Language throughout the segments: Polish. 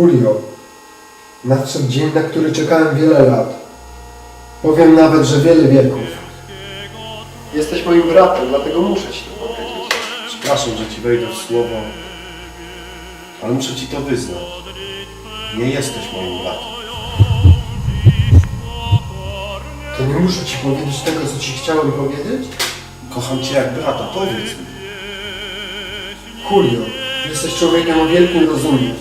Julio, nadszedł dzień, na który czekałem wiele lat. Powiem nawet, że wiele wieków. Jesteś moim bratem, dlatego muszę ci to. Przepraszam, że ci wejdę w słowo, ale muszę ci to wyznać. Nie jesteś moim bratem. To nie muszę ci powiedzieć tego, co ci chciałem powiedzieć? Kocham cię jak brata, powiedz mi. Julio, jesteś człowiekiem o wielkim rozumie.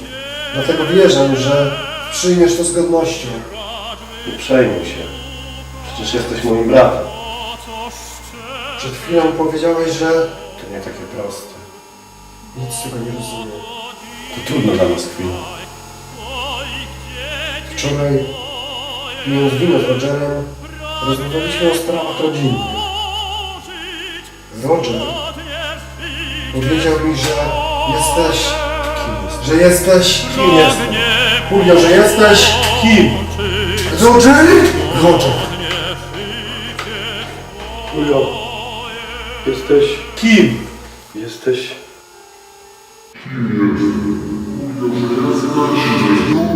Dlatego wierzę, że przyjmiesz to z godnością. Nie przejmuj się. Przecież jesteś moim bratem. Przed chwilą powiedziałeś, że To nie takie proste. nic z tego nie rozumiem. To trudno dla nas chwilę. Wczoraj, pijąc wino z Rogerem, rozmawialiśmy o sprawach rodzinnych. Roger powiedział mi, że jesteś... Kim jesteś? że jesteś... Kim jestem? Julio, że jesteś... Kim? Roger? Roger. Julio, jesteś... Kim? Jesteś... Róża